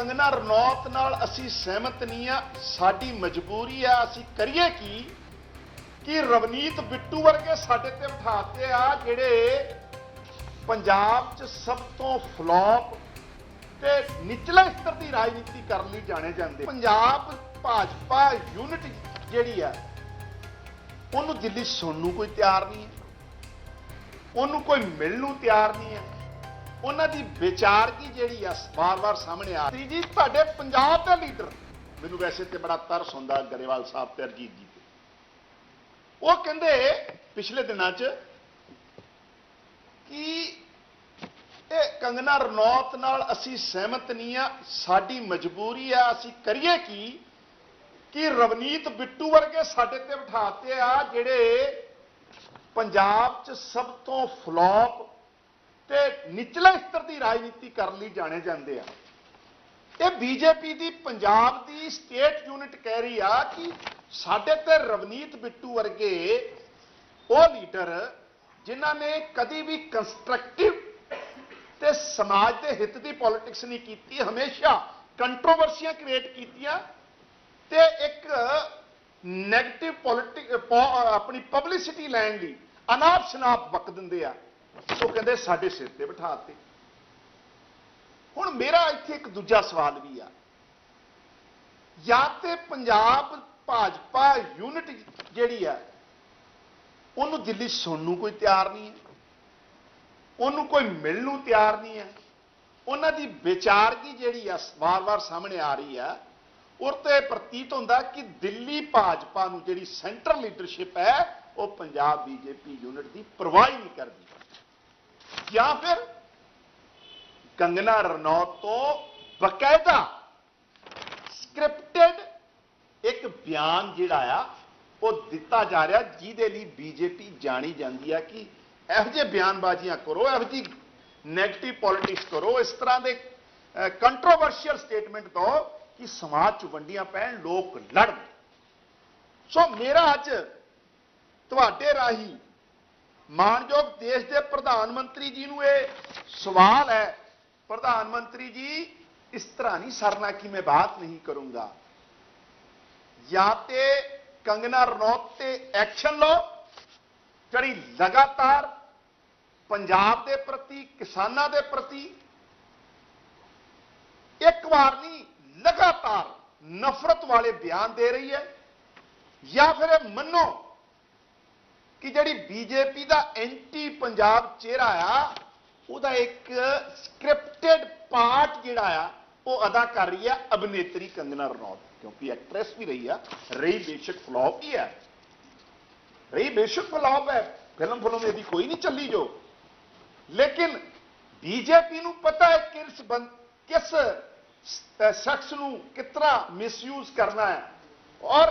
ਕੰਗਨਾ ਰਣੌਤ ਨਾਲ ਅਸੀਂ ਸਹਿਮਤ ਨਹੀਂ ਆ, ਸਾਡੀ ਮਜਬੂਰੀ ਆ, ਅਸੀਂ ਕਰੀਏ ਕੀ? ਕਿ ਰਵਨੀਤ ਬਿੱਟੂ ਵਰਗੇ ਸਾਡੇ ਤੇ ਬਿਠਾਤੇ ਆ, ਜਿਹੜੇ ਪੰਜਾਬ 'ਚ ਸਭ ਤੋਂ ਫਲॉप ਤੇ ਨਿਚਲੇ ਸਤਰ ਦੀ ਰਾਜਨੀਤੀ ਕਰਨ ਲਈ ਜਾਣੇ ਜਾਂਦੇ। ਪੰਜਾਬ ਭਾਜਪਾ ਯੂਨਿਟ ਜਿਹੜੀ ਆ, ਉਹਨੂੰ ਦਿੱਲੀ ਸੁਣਨ ਨੂੰ ਕੋਈ ਤਿਆਰ ਨਹੀਂ ਹੈ। ਉਹਨੂੰ ਕੋਈ ਮਿਲਣ ਨੂੰ ਤਿਆਰ ਨਹੀਂ ਹੈ। ਉਹਨਾਂ ਦੀ ਵਿਚਾਰਗੀ ਜਿਹੜੀ ਆ ਵਾਰ-ਵਾਰ ਸਾਹਮਣੇ ਆ ਰਹੀ ਜੀ, ਤੁਹਾਡੇ ਪੰਜਾਬ ਦੇ ਲੀਡਰ ਮੈਨੂੰ ਵੈਸੇ ਤੇ ਬੜਾ ਤਰਸ ਹੁੰਦਾ ਗਰੇਵਾਲ ਸਾਹਿਬ ਤੇ ਅਰਜੀਤ ਜੀ ਤੇ। ਉਹ ਕਹਿੰਦੇ ਪਿਛਲੇ ਦਿਨਾਂ 'ਚ ਕਿ ਇਹ ਕੰਗਨਾ ਰਣੌਤ ਨਾਲ ਅਸੀਂ ਸਹਿਮਤ ਨਹੀਂ ਆ, ਸਾਡੀ ਮਜਬੂਰੀ ਆ, ਅਸੀਂ ਕਰੀਏ ਕੀ? ਕਿ ਰਵਨੀਤ ਬਿੱਟੂ ਵਰਗੇ ਸਾਡੇ ਤੇ ਬਿਠਾਤੇ ਆ ਜਿਹੜੇ ਪੰਜਾਬ 'ਚ ਸਭ ਤੋਂ ਫਲॉप ਤੇ ਨਿਚਲੇ ਸਤਰ ਦੀ ਰਾਜਨੀਤੀ ਕਰਨ ਲਈ ਜਾਣੇ ਜਾਂਦੇ ਆ। ਇਹ ਬੀਜੇਪੀ ਦੀ ਪੰਜਾਬ ਦੀ ਸਟੇਟ ਯੂਨਿਟ ਕਹਿ ਰਹੀ ਆ ਕਿ ਸਾਡੇ ਤੇ ਰਵਨੀਤ ਬਿੱਟੂ ਵਰਗੇ ਉਹ ਲੀਡਰ ਜਿਨ੍ਹਾਂ ਨੇ ਕਦੀ ਵੀ ਕੰਸਟਰਕਟਿਵ ਤੇ ਸਮਾਜ ਦੇ ਹਿੱਤ ਦੀ ਪੋਲਿਟਿਕਸ ਨਹੀਂ ਕੀਤੀ, ਹਮੇਸ਼ਾ ਕੰਟਰੋਵਰਸੀਆਂ ਕ੍ਰੀਏਟ ਕੀਤੀਆਂ ਤੇ ਇੱਕ 네ਗੇਟਿਵ ਪੋਲਿਟਿਕ ਆਪਣੀ ਪਬਲਿਸਿਟੀ ਲੈਣ ਲਈ ਅਨਾਪ ਸ਼ਨਾਪ ਵਕ ਦਿੰਦੇ ਆ। ਉਹ ਕਹਿੰਦੇ ਸਾਡੇ ਸਿਰ ਤੇ ਬਿਠਾਤੇ। ਹੁਣ ਮੇਰਾ ਇੱਥੇ ਇੱਕ ਦੂਜਾ ਸਵਾਲ ਵੀ ਆ। ਜਾਂ ਤੇ ਪੰਜਾਬ ਭਾਜਪਾ ਯੂਨਿਟ ਜਿਹੜੀ ਆ, ਉਹਨੂੰ ਦਿੱਲੀ ਸੁਣਨ ਨੂੰ ਕੋਈ ਤਿਆਰ ਨਹੀਂ ਹੈ। ਉਹਨੂੰ ਕੋਈ ਮਿਲਣ ਨੂੰ ਤਿਆਰ ਨਹੀਂ ਹੈ। ਉਹਨਾਂ ਦੀ ਵਿਚਾਰਗੀ ਜਿਹੜੀ ਆ ਵਾਰ-ਵਾਰ ਸਾਹਮਣੇ ਆ ਰਹੀ ਆ, ਔਰ ਤੇ ਪ੍ਰਤੀਤ ਹੁੰਦਾ ਕਿ ਦਿੱਲੀ ਭਾਜਪਾ ਨੂੰ ਜਿਹੜੀ ਸੈਂਟਰਲ ਲੀਡਰਸ਼ਿਪ ਹੈ, ਉਹ ਪੰਜਾਬ ਬੀਜੇਪੀ ਯੂਨਿਟ ਦੀ ਪਰਵਾਹ ਹੀ ਨਹੀਂ ਜਾਂ ਫਿਰ ਕੰਗਨਾ ਰਣੌਤ ਤੋਂ ਬਕਾਇਦਾ ਸਕ੍ਰਿਪਟਡ ਇੱਕ ਬਿਆਨ ਜਿਹੜਾ ਆ, ਉਹ ਦਿੱਤਾ ਜਾ ਰਿਹਾ ਜਿਹਦੇ ਲਈ ਬੀਜੇਪੀ ਜਾਣੀ ਜਾਂਦੀ ਆ ਕਿ ਇਹੋ ਜਿਹੇ ਬਿਆਨਬਾਜ਼ੀਆਂ ਕਰੋ, ਇਹੋ ਜਿਹੀ 네ਗੇਟਿਵ ਪੋਲਿਟਿਕਸ ਕਰੋ, ਇਸ ਤਰ੍ਹਾਂ ਦੇ ਕੰਟਰੋਵਰਸ਼ੀਅਲ ਸਟੇਟਮੈਂਟ ਦੋ ਕਿ ਸਮਾਜ ਚ ਵੰਡੀਆਂ ਪੈਣ, ਲੋਕ ਲੜਨ। ਸੋ ਮੇਰਾ ਅੱਜ ਤੁਹਾਡੇ ਰਾਹੀਂ ਮਾਨਯੋਗ ਦੇਸ਼ ਦੇ ਪ੍ਰਧਾਨ ਮੰਤਰੀ ਜੀ ਨੂੰ ਇਹ ਸਵਾਲ ਹੈ, ਪ੍ਰਧਾਨ ਮੰਤਰੀ ਜੀ, ਇਸ ਤਰ੍ਹਾਂ ਨਹੀਂ ਸਰਨਾ ਕਿ ਮੈਂ ਬਾਤ ਨਹੀਂ ਕਰੂੰਗਾ। ਜਾਂ ਤੇ ਕੰਗਨਾ ਰਣੌਤ ਤੇ ਐਕਸ਼ਨ ਲਓ, ਜਿਹੜੀ ਲਗਾਤਾਰ ਪੰਜਾਬ ਦੇ ਪ੍ਰਤੀ, ਕਿਸਾਨਾਂ ਦੇ ਪ੍ਰਤੀ ਇੱਕ ਵਾਰ ਨਹੀਂ, ਲਗਾਤਾਰ ਨਫ਼ਰਤ ਵਾਲੇ ਬਿਆਨ ਦੇ ਰਹੀ ਹੈ। ਜਾਂ ਫਿਰ ਇਹ ਮੰਨੋ ਕਿ ਜਿਹੜੀ ਬੀਜੇਪੀ ਦਾ ਐਂਟੀ ਪੰਜਾਬ ਚਿਹਰਾ ਆ, ਉਹਦਾ ਇੱਕ ਸਕ੍ਰਿਪਟਡ ਪਾਰਟ ਜਿਹੜਾ ਆ, ਉਹ ਅਦਾ ਕਰ ਰਹੀ ਆ ਅਭਿਨੇਤਰੀ ਕੰਗਨਾ ਰਣੌਤ, ਕਿਉਂਕਿ ਐਕਟ੍ਰੈਸ ਵੀ ਰਹੀ ਆ ਰਹੀ ਬੇਸ਼ੱਕ ਫਲॉप ਹੀ ਹੈ ਰਹੀ ਬੇਸ਼ੱਕ ਫਲॉप ਹੈ ਫਿਲਮ ਫਿਲਮ ਇਹਦੀ ਕੋਈ ਨਹੀਂ ਚੱਲੀ ਜੋ। ਲੇਕਿਨ ਬੀਜੇਪੀ ਨੂੰ ਪਤਾ ਹੈ ਕਿਸ ਬੰ, ਕਿਸ ਸ਼ਖਸ ਨੂੰ ਕਿਤਨਾ ਮਿਸਯੂਜ਼ ਕਰਨਾ ਹੈ। ਔਰ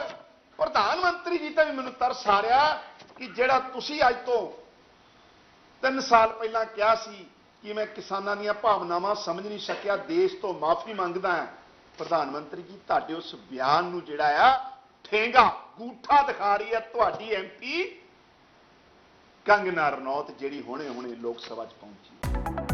ਪ੍ਰਧਾਨ ਮੰਤਰੀ ਜੀ ਤਾਂ ਵੀ ਮੈਨੂੰ ਤਰਸ ਆ ਰਿਹਾ ਕਿ ਜਿਹੜਾ ਤੁਸੀਂ ਅੱਜ ਤੋਂ 3 ਸਾਲ ਪਹਿਲਾਂ ਕਿਹਾ ਸੀ ਕਿ ਮੈਂ ਕਿਸਾਨਾਂ ਦੀਆਂ ਭਾਵਨਾਵਾਂ ਸਮਝ ਨਹੀਂ ਸਕਿਆ, ਦੇਸ਼ ਤੋਂ ਮਾਫੀ ਮੰਗਦਾ ਹਾਂ, ਪ੍ਰਧਾਨ ਮੰਤਰੀ ਜੀ, ਤੁਹਾਡੇ ਉਸ ਬਿਆਨ ਨੂੰ ਜਿਹੜਾ ਆ, ਠੇਂਗਾ, ਗੂਠਾ ਦਿਖਾ ਰਹੀ ਹੈ ਤੁਹਾਡੀ ਐਮਪੀ ਕੰਗਨਾ ਰਣੌਤ ਜਿਹੜੀ ਹੁਣੇ ਹੁਣੇ ਲੋਕ ਸਭਾ 'ਚ ਪਹੁੰਚੀ।